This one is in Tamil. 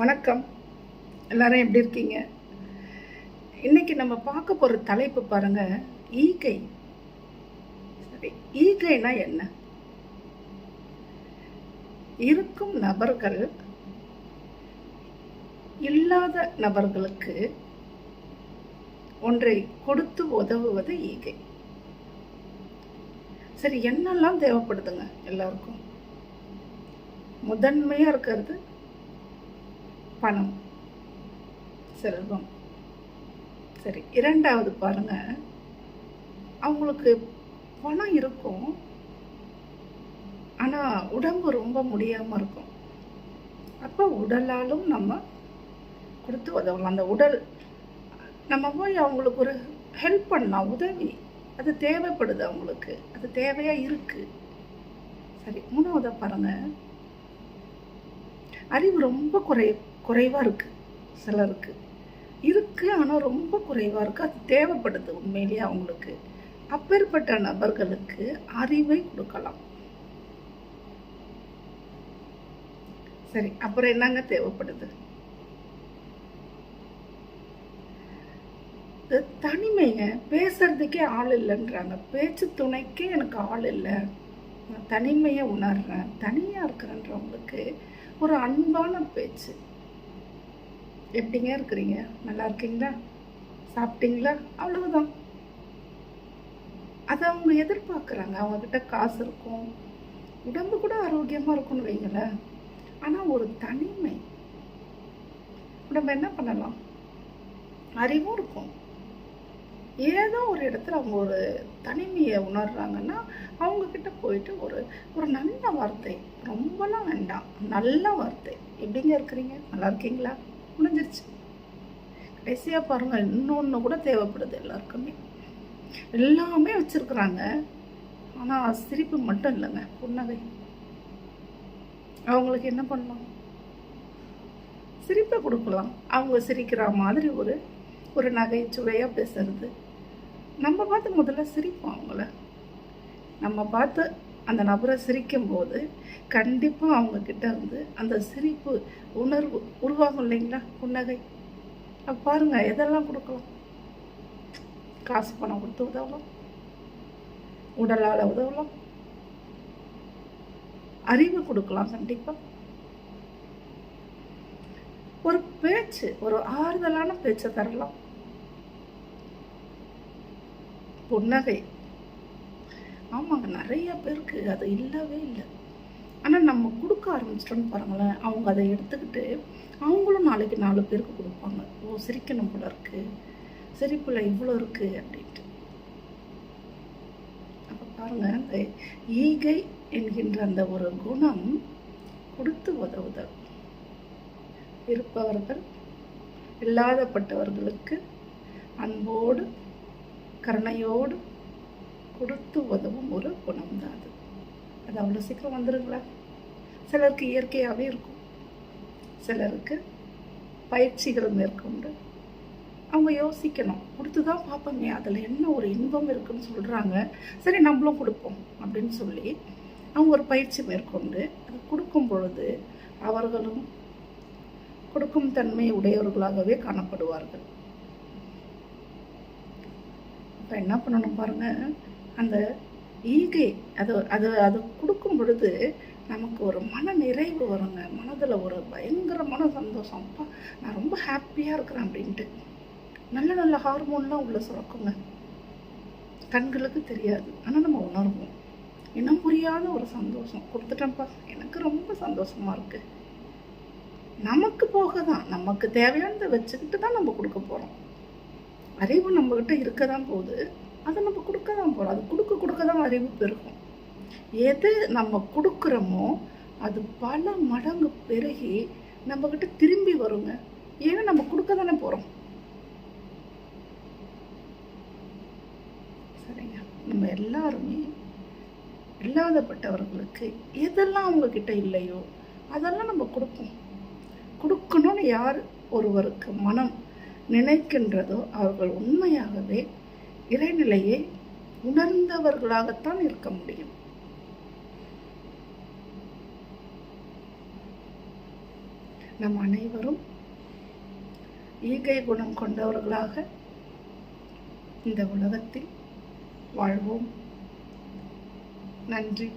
வணக்கம். எல்லாரும் எப்படி இருக்கீங்க? இன்னைக்கு நம்ம பார்க்க போகிற தலைப்பு பாருங்க ஈகை. சரி ஈகைனா என்ன? இருக்கும் நபர்கள் இல்லாத நபர்களுக்கு ஒன்றை கொடுத்து உதவுவது ஈகை. சரி என்னெல்லாம் தேவைப்படுதுங்க எல்லாருக்கும்? முதன்மையாக இருக்கிறது பணம். செல்வம். சரி இரண்டாவது பாருங்க. அவங்களுக்கு பணம் இருக்கும். ஆனால் உடம்பு ரொம்ப முடியாமல் இருக்கும். அப்போ உடலாலும் நம்ம கொடுத்து உதவலாம். அந்த உடல் நம்ம போய் அவங்களுக்கு ஒரு ஹெல்ப் பண்ணலாம். உதவி. அது தேவைப்படுது அவங்களுக்கு. அது தேவையாக இருக்குது சரி மூணாவதை பாருங்கள் அறிவு ரொம்ப குறையும் குறைவாக இருக்குது சிலருக்கு. இருக்குது ஆனால் ரொம்ப குறைவாக இருக்குது அது தேவைப்படுது உண்மையிலேயே அவங்களுக்கு. அப்பேற்பட்ட நபர்களுக்கு அறிவை கொடுக்கலாம். சரி அப்புறம் என்னங்க தேவைப்படுது? தனிமையை தனிமைங்க பேசுறதுக்கே ஆள் இல்லைன்றாங்க. பேச்சு துணைக்கே எனக்கு ஆள் இல்லை. நான் தனிமையை உணர்றேன். தனியாக இருக்கிறேன்றவங்களுக்கு ஒரு அன்பான பேச்சு. எப்படிங்க இருக்கிறீங்க? நல்லா இருக்கீங்களா? சாப்பிட்டீங்களா? அவ்வளவுதான். அதை அவங்க எதிர்பார்க்குறாங்க. அவங்கக்கிட்ட காசு இருக்கும். உடம்பு கூட ஆரோக்கியமாக இருக்கும்னு வைங்களேன். ஆனால் ஒரு தனிமை. நம்ம என்ன பண்ணலாம்? அறிவும் இருக்கும். ஏதோ ஒரு இடத்துல அவங்க ஒரு தனிமையை உணர்றாங்கன்னா அவங்க கிட்ட போயிட்டு ஒரு ஒரு நல்ல வார்த்தை. ரொம்பலாம் வேண்டாம். நல்ல வார்த்தை. எப்படிங்க இருக்கிறீங்க? நல்லா இருக்கீங்களா? முடிஞ்சிருச்சு கடைசியாக பாருங்கள் இன்னொன்று கூட தேவைப்படுது எல்லாருக்குமே. எல்லாமே வச்சுருக்குறாங்க. ஆனால் சிரிப்பு மட்டும் இல்லைங்க புன்னகை. அவங்களுக்கு என்ன பண்ணலாம்? சிரிப்பை கொடுக்கலாம். அவங்க சிரிக்கிற மாதிரி ஒரு ஒரு நகைச்சுவையாக பேசுறது. நம்ம பார்த்து முதல்ல சிரிப்போம் அவங்கள. நம்ம பார்த்து அந்த நபரை சிரிக்கும் போது கண்டிப்பாக அவங்கக்கிட்ட இருந்து அந்த சிரிப்பு உணர்வு உருவாகும் இல்லைங்களா? புன்னகை. பாருங்கள் எதெல்லாம் கொடுக்கலாம்? காசு பணம் கொடுத்து உதவலாம். உடலால் உதவலாம். அறிவு கொடுக்கலாம் கண்டிப்பாக ஒரு பேச்சு ஒரு ஆறுதலான பேச்சை தரலாம். புன்னகை. ஆமாங்க நிறைய பேருக்கு அது இல்லவே இல்லை. ஆனால் நம்ம கொடுக்க ஆரம்பிச்சிட்டோன்னு பாருங்களேன் அவங்க அதை எடுத்துக்கிட்டு அவங்களும் நாளைக்கு நாலு பேருக்கு கொடுப்பாங்க. ஓ சிரிக்கணும் போல இருக்கு. சிரிப்புல இவ்வளோ இருக்கு அப்படின்ட்டு. அப்போ பாருங்க அந்த ஈகை என்கின்ற அந்த ஒரு குணம் கொடுத்து உதவுதல். இருப்பவர்கள் இல்லாதப்பட்டவர்களுக்கு அன்போடு கருணையோடு கொடுத்து உதவும் ஒரு குணம் தான் அது. அது அவ்வளோ சீக்கிரம் வந்துருங்களா? சிலருக்கு இயற்கையாகவே இருக்கும். சிலருக்கு பயிற்சிகள் மேற்கொண்டு அவங்க யோசிக்கணும். கொடுத்து தான் பார்ப்போமே அதில் என்ன ஒரு இன்பம் இருக்குன்னு சொல்கிறாங்க சரி நம்மளும் கொடுப்போம் அப்படின்னு சொல்லி அவங்க ஒரு பயிற்சி மேற்கொண்டு அது கொடுக்கும் பொழுது அவர்களும் கொடுக்கும் தன்மை உடையவர்களாகவே காணப்படுவார்கள். இப்போ என்ன பண்ணணும் பாருங்கள் அந்த ஈகை அது அது அது கொடுக்கும் பொழுது நமக்கு ஒரு மன நிறைவு வருங்க. மனதில் ஒரு பயங்கரமான சந்தோஷம். அப்பா நான் ரொம்ப ஹாப்பியாக இருக்கிறேன் அப்படின்ட்டு. நல்ல நல்ல ஹார்மோன்லாம் உள்ள சுரக்குங்க. கண்களுக்கு தெரியாது. ஆனால் நம்ம உணர்வோம். இனம் புரியாத ஒரு சந்தோஷம். கொடுத்துட்டேன்ப்பா. எனக்கு ரொம்ப சந்தோஷமாக இருக்குது நமக்கு போக தான் நமக்கு தேவையானதை வச்சுக்கிட்டு தான் நம்ம கொடுக்க போகிறோம் அறிவு நம்மக்கிட்ட இருக்க தான் போகுது. அதை நம்ம கொடுக்க தான் போகிறோம் அது கொடுக்க கொடுக்க தான் அறிவு பெருகும் எது நம்ம கொடுக்குறோமோ அது பல மடங்கு பெருகி நம்மக்கிட்ட திரும்பி வருங்க. ஏன்னா நம்ம கொடுக்க தானே போகிறோம் சரிங்க. நம்ம எல்லாருமே இல்லாதப்பட்டவர்களுக்கு எதெல்லாம் அவங்கக்கிட்ட இல்லையோ அதெல்லாம் நம்ம கொடுப்போம். கொடுக்கணும்னு யார் ஒருவருக்கு மனம் நினைக்கின்றதோ அவர்கள் உண்மையாகவே இறைநிலையை உணர்ந்தவர்களாகத்தான் இருக்க முடியும். நம் அனைவரும் ஈகை குணம் கொண்டவர்களாக இந்த உலகத்தில் வாழ்வோம். நன்றி.